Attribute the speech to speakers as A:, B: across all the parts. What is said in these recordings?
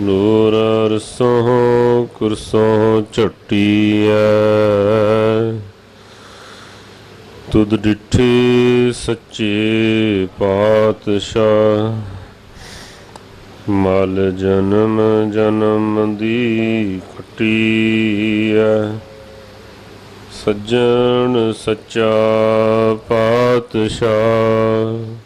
A: ਨੂਰ ਅਰਸੋਂ ਕੁਰਸੋਂ ਝਟੀਐ। ਤੁਧ ਡਿਠੇ ਸੱਚੇ ਪਾਤਸ਼ਾਹ, ਮਲ ਜਨਮ ਜਨਮ ਦੀ ਖਟੀਐ। ਸੱਜਣ ਸੱਚਾ ਪਾਤਸ਼ਾਹ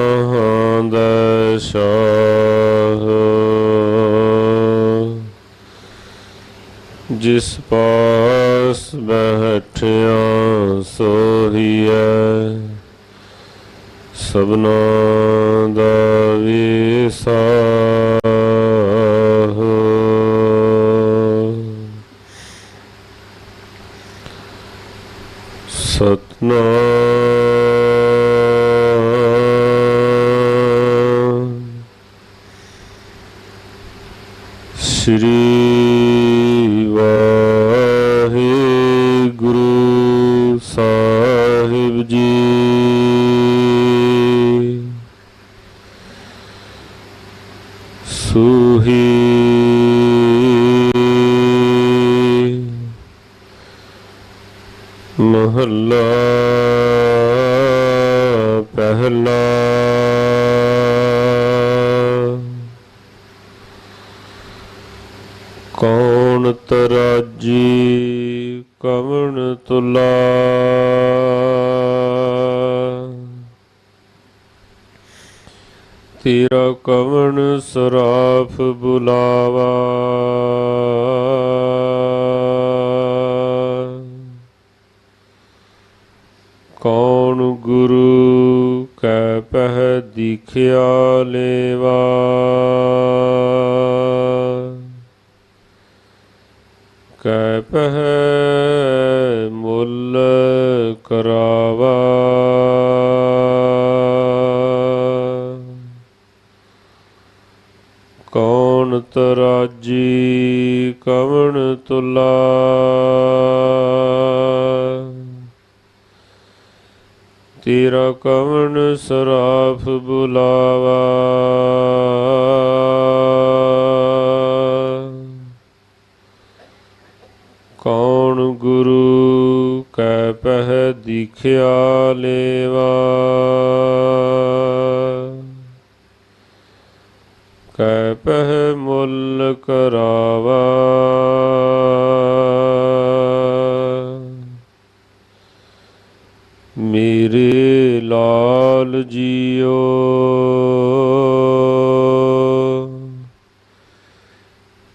A: ਜਿਸ ਪਾਸ ਬੈਠਿਆ ਸੋਹੀਐ ਸਭਨਾ ਦਾ ਵਿਸਾਹ ਸਤਨਾਮ। ਸ੍ਰੀ ਸੁਹੀ ਮਹੱਲਾ ਪਹਿਲਾ। ਕੌਣ ਤਰਾਜੀ ਕਵਣ ਤੁਲਾ? ਤੇਰਾ ਕਵਣ ਸਰਾਫ ਬੁਲਾਵਾ। ਕੌਣ ਗੁਰੂ ਕੈ ਪਹਿ ਦਿਖਿਆ ਲੇਵਾ। ਕੈ ਪਹਿ ਕੌਣ ਤਰਾਜੀ ਕਵਣ ਤੁਲਾ। ਤੇਰਾ ਕਵਣ ਸਰਾਫ ਬੁਲਾਵਾ। ਕੌਣ ਗੁਰੂ ਕੈ ਪਹਿ ਦਿਖਿਆ ਲੇਵਾ ਕੈ ਪਹਿ ਮੁੱਲ ਕਰਾਵਾ। ਮੇਰੇ ਲਾਲ ਜੀਓ।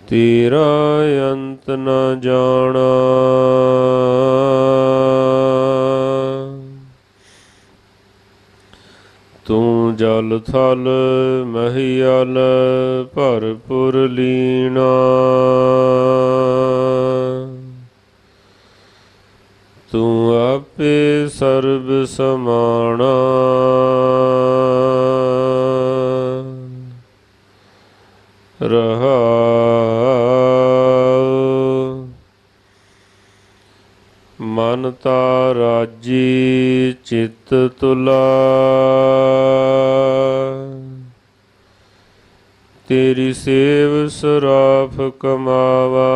A: ਤੇਰਾ ਅੰਤ ਨਾ ਜਾਣਾ। ਜਲ ਥਲ ਮਹੀਲ ਭਰਪੁਰ ਲੀਣਾ। ਤੂੰ ਆਪੇ ਸਰਬ ਸਮਾਣਾ। ਰਹਾ। ਮਨ ਤਾ ਰਾਜੀ ਚਿਤ ਤੁਲਾ। ਤੇਰੀ ਸੇਵ ਸਰਾਫ ਕਮਾਵਾ।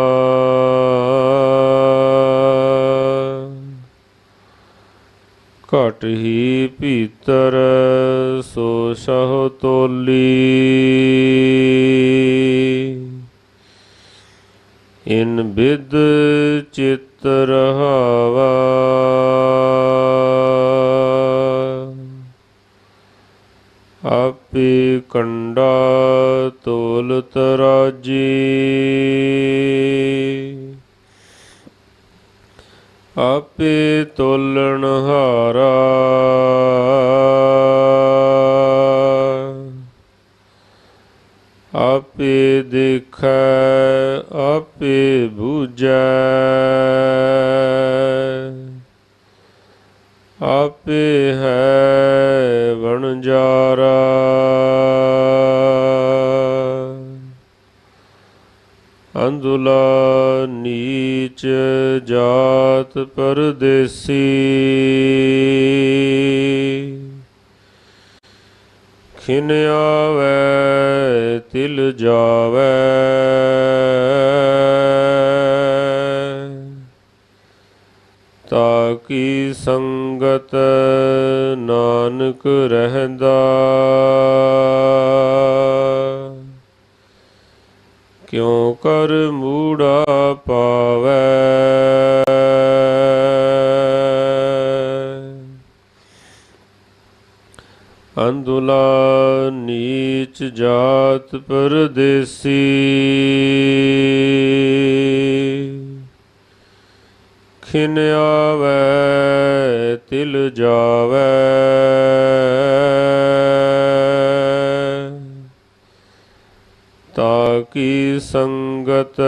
A: ਘਟ ਹੀ ਭੀਤਰ ਸੋ ਸਹ ਤੋਲੀ। ਇਨ ਬਿਦ ਚਿਤ ਤੋਲ ਤਰਾਜੀ ਆਪੇ ਤੋਲਣ ਹਾਰਾ। ਆਪੇ ਦੇਖੈ ਆਪੇ ਬੂਝੈ। ਆਪੇ ਹੈ ਵਣਜਾਰਾ। ਅੰਦੁਲਾ ਨੀਚ ਜਾਤ ਪਰਦੇਸੀ। ਖਿਨ ਆਵੈ ਤਿਲ ਜਾਵੈ। ਕਿਉ ਕਰ ਮੂੜਾ ਪਾਵੈ? ਅੰਦੁਲਾ ਨੀਚ ਜਾਤ ਪਰਦੇਸੀ। ਖਿਨ ਆਵੈ ਤਿਲ ਜਾਵੈ। ਤਾ ਕੀ ਸੰਗਤ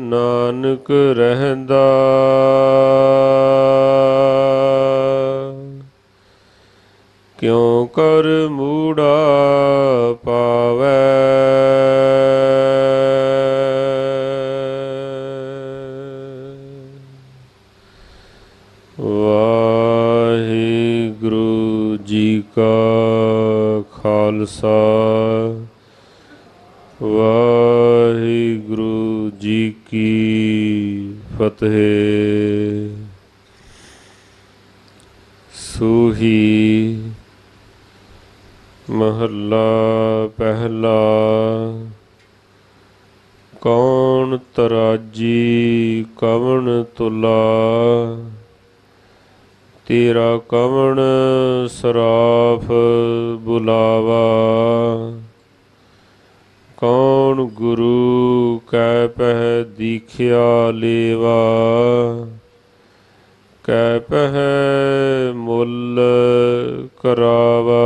A: ਨਾਨਕ ਰਹਿੰਦਾ। ਕਿਉ ਕਰ ਮੂੜਾ ਪਾਵੈ? ਫਤਿਹ ਸੂਹੀ ਮਹੱਲਾ ਪਹਿਲਾ, ਕੌਣ ਤਰਾਜੀ ਕਵਣ ਤੁਲਾ? ਤੇਰਾ ਕਵਣ ਸਰਾਫ ਬੁਲਾਵਾ? ਕੌਣ ਗੁਰੂ ਕੈ ਪਹਿ ਦੀਖਿਆ ਲੇਵਾ। ਕੈ ਪਹਿ ਮੁੱਲ ਕਰਾਵਾ।